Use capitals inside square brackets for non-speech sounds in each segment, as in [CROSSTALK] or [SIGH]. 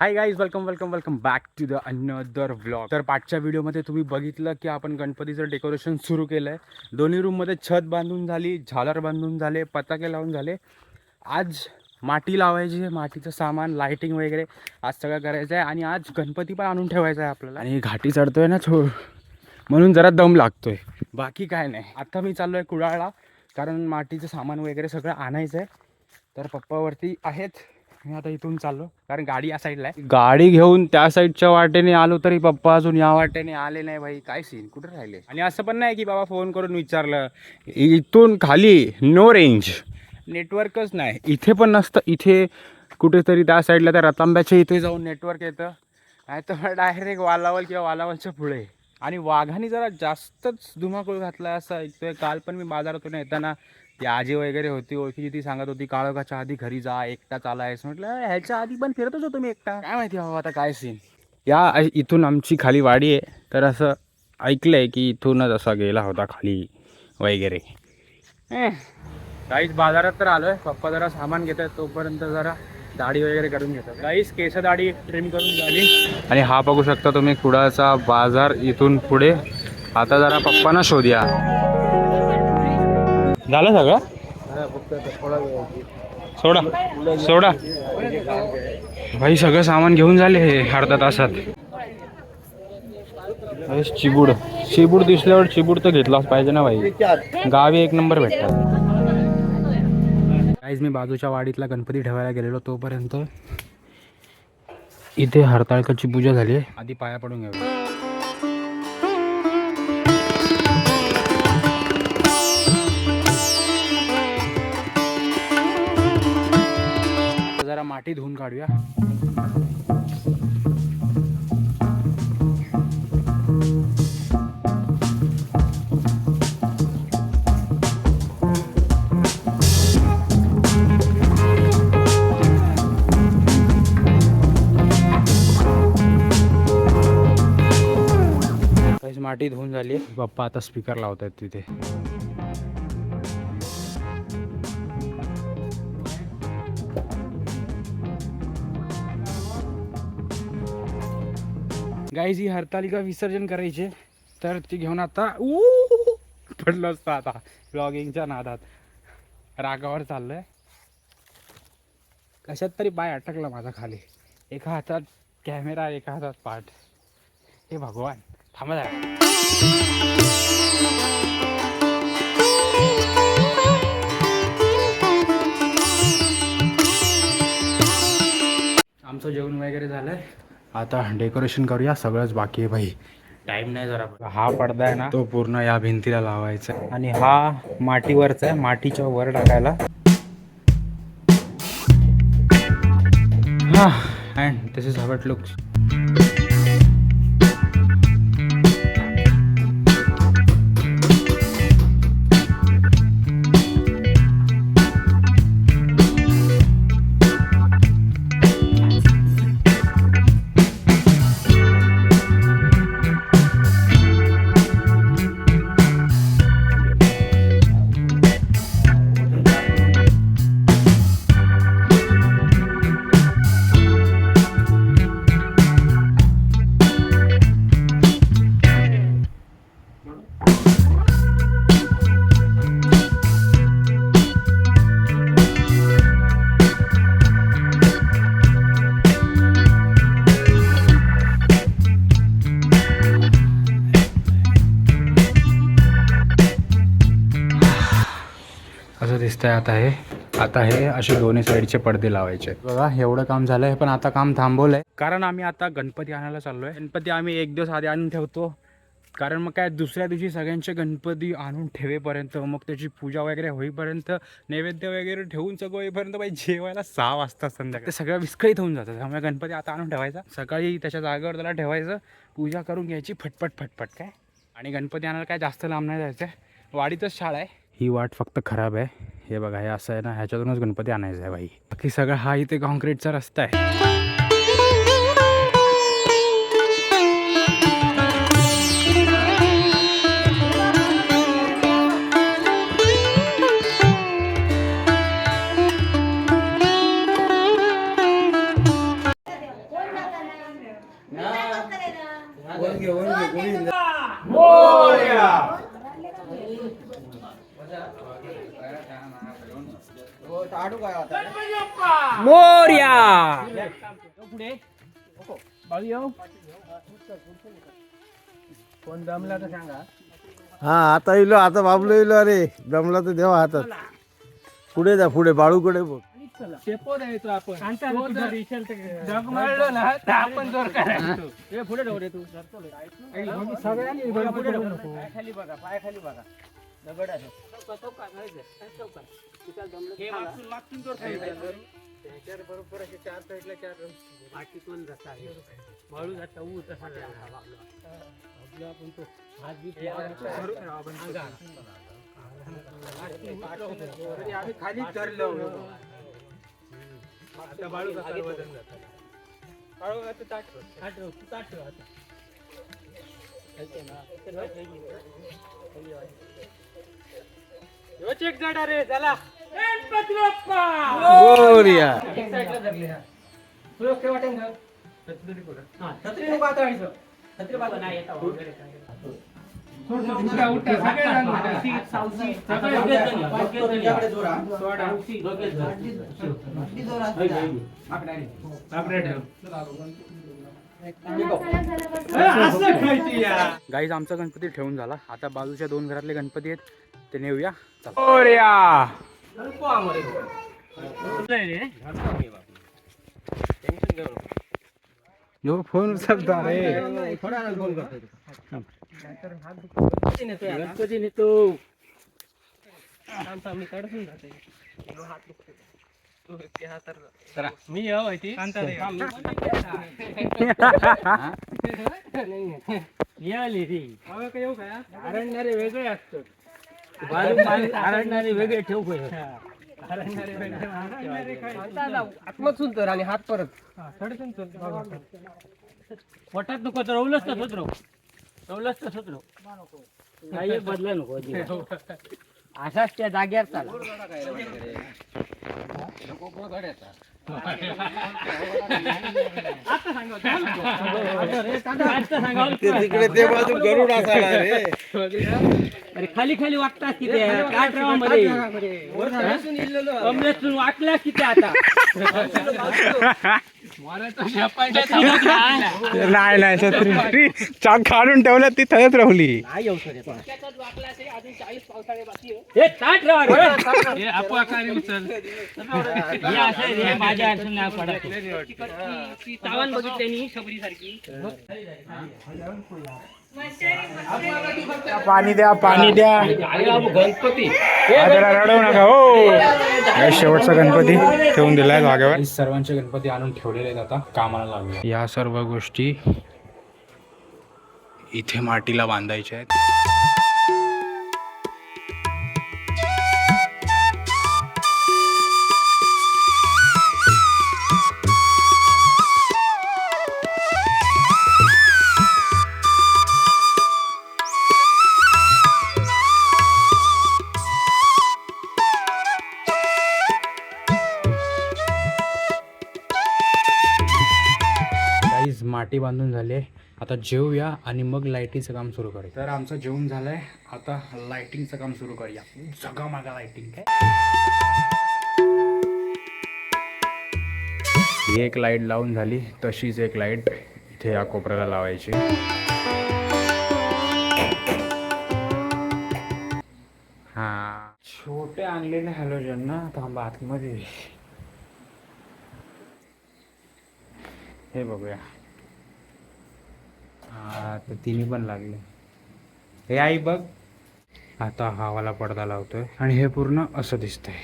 Hi guys welcome welcome welcome back to the another vlog तर पाठच्या व्हिडिओमध्ये तुम्ही बघितलं की आपण गणपतीचं डेकोरेशन सुरू केलं आहे दोन्ही रूममध्ये छत बांधून झाली झालर बांधून झाले पताके लावून झाले. आज माती लावायची आहे मातीचं सामान लायटिंग वगैरे आज सगळं करायचं आहे आणि आज गणपती पण आणून ठेवायचा आहे आपल्याला. आणि घाटी चढतोय ना छो म्हणून जरा दम लागतोय. बाकी काय नाही. आता मी चाललो आहे कुडाळला कारण मातीचं सामान वगैरे सगळं आणायचं आहे तर पप्पावरती आहेत. मी आता इथून चाललो कारण गाडी या साईडला आहे. गाडी घेऊन त्या साईडच्या वाटेने आलो तरी पप्पा अजून या वाटेने आले नाही भाई काय सीन कुठे राहिले? आणि असं पण नाही की बाबा फोन करून विचारलं. इथून खाली नो रेंज नेटवर्कच नाही. इथे पण नसतं. इथे कुठेतरी त्या साईडला त्या रतांब्याच्या इथे जाऊन नेटवर्क येतं. नाही तर डायरेक्ट वालावल किंवा वालावलच्या पुढे. आणि वाघाने जरा जास्तच धुमाकूळ घातला असं. ऐकतोय काल पण मी बाजारातून येताना ती आजी वगैरे होती ओळखीची ती सांगत होती काळोखाच्या आधी घरी जा एकटा चालायस म्हटलं ह्याच्या आधी पण फिरतच होतो मी एकटा. काय माहिती बाबा आता काय सीन या इथून आमची खाली वाडी आहे. तर असं ऐकलंय की इथूनच असा गेला होता खाली वगैरे. काहीच बाजारात तर आलोय. पप्पा जरा सामान घेत आहेत तोपर्यंत जरा दाढी वगैरे करून घेतात. काहीच केस दाढी ट्रिम करून झाली. आणि हा बघू शकता तुम्ही कुडाचा बाजार इथून पुढे. आता जरा पप्पांना शोध्या. झालं सगळं? सोडा. सोडा. भाई सगळं सामान घेऊन झाले हे अर्धा तासात. अरे चिबूड. चिबूड दिसल्यावर चिबूड तर घेतलाच पाहिजे ना भाई. गावी एक नंबर भेटतात. काहीच मी बाजूच्या वाडीतला गणपती ठेवायला गेलेलो तोपर्यंत इथे हरताळकाची पूजा झाली आधी पाया पडून घेऊ जरा धुवून काढूया. माटी धुवून झाली बाप्पा आता स्पीकर लावत आहेत तिथे. गाईज ही हरतालिका विसर्जन करायचे तर ती घेऊन आता ऊ पडलं असतं आता ब्लॉगिंगच्या नादात. रागावर चाललंय. कशात तरी पाय अटकला माझा खाली. एका हातात कॅमेरा एका हातात पाठ. हे भगवान थांबा आहे आमचं जेवण वगैरे झालंय. आता डेकोरेशन करूया सगळंच बाकी आहे भाई. टाइम नाही जरा. हा पडदा आहे ना तो पूर्ण या भिंतीला लावायचा. आणि हा मातीवरचा आहे मातीच्या वर टाकायला. हा and this is how it looks दिसत आहे आता हे. आता हे असे दोन्ही साईडचे पडदे लावायचे बघा एवढं काम झालंय पण आता काम थांबवलंय. कारण आम्ही आता गणपती आणायला चाललोय. गणपती आम्ही एक दिवस आधी आणून ठेवतो. कारण मग काय दुसऱ्या दिवशी सगळ्यांचे गणपती आणून ठेवेपर्यंत मग त्याची पूजा वगैरे होईपर्यंत नैवेद्य वगैरे ठेवून सगळं होईपर्यंत बाई जेवायला सहा वाजता संध्याकाळी. ते सगळं विस्कळीत होऊन जातं. त्यामुळे गणपती आता आणून ठेवायचा. सकाळी त्याच्या जागेवर त्याला ठेवायचं. पूजा करून घ्यायची फटफट फटफट काय. आणि गणपती आणायला काय जास्त लांब नाही जायचं वाडीतच शाळा आहे. ही वाट फक्त खराब आहे. हे बघा हे असं आहे ना ह्याच्यातूनच गणपती आणायचा आहे बाई. बाकी सगळं हा इथे कॉन्क्रीटचा रस्ता आहे. मोर्या! कोण दमला तर सांगा हा आता इलो आता बाबलो इलो अरे जमला तर देवा हातात. पुढे जा पुढे बाळूकडे बघ. शेपो द्यायचो आपण जग मारलं ना तर आपण जोर करायचो हे पुढे ठेव रे तू. सगळ्यांनी पुढे ठेवू. नको खाली बघा पाय खाली बघा. दगड आहे हे जोर बरोबर असे चार साईडला चार बाकी कोण जाता बाळू जाता ऊ तसा आपलं आपण तो हात आम्ही खालीच धरलो आता वजन जातं. ताट. ताट ठेव. तू ताट ठेव आता. ऐक ना. चेक जड रे चला गणपती बाप्पा! मोरया एक साईडला धरले हा. तुला काय वाटेल का? हा, छत्री नको आता व्हायचं. छत्री बाजू नाही येता वगैरे काय. उठा, उठा, सगळे गाईज आमचा गणपती ठेवून झाला. आता बाजूच्या दोन घरातले गणपती आहेत. ते नेऊया. चला. यो फोन उचलता रे. गणपती नेतो. थांब, मी काढून जाते. हात दुखतोय. तू. ते हात तर- मी हवं आहे ती थांब, मी- मी आली ती येऊ काय आरडणारे वेगळे असतात बाजू आरडणारे वेगळे. ठेवू काय? आत्मच तर आणि हात परत. पोटात नको तर रवलंच तसंच राहू रवलंच तसंच राहू काही बदला नको अजिबात. असाच त्या जाग्यावर चाल. ते तिकडे ते बाजू गरुड असायला रे. अरे खाली खाली वागतात किती काठरावामध्ये कमलेसून वाटला किती आता. [LAUGHS] नाही नाही छत्री. चाक काढून ठेवल्या ती थयच राहुली. हे. हे हे बघितल्यानी शबरी सारखी पाणी द्या पाणी द्या. गणपती त्याला रडवू नका. हो. शेवटचा गणपती ठेवून दिलाय जागेवर. सर्वांचे गणपती आणून ठेवलेले आहेत आता. कामाला लागले या सर्व गोष्टी इथे मातीला बांधायच्या आहेत. पाठी बांधून झाले आता जेवूया आणि मग लाईटीचं काम सुरू करूया. तर आमचं जेवण झालंय. आता लाईटिंगचं काम सुरू करूया. जगा मागा लाईटिंग ही एक लाइट लावून झाली. तशीच एक लाइट इथे या कोपऱ्याला लावायची. हा. छोटे आणलेले हॅलोजन ना थांबा आतमध्ये. हे बघूया. हा तर तिन्ही पण लागले. हे आई बघ. आता हवाला पडदा लावतोय आणि हे पूर्ण असं दिसतंय.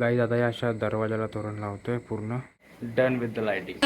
गाई दादा या अशा दरवाजाला तोरण लावतोय पूर्ण. Done with the lighting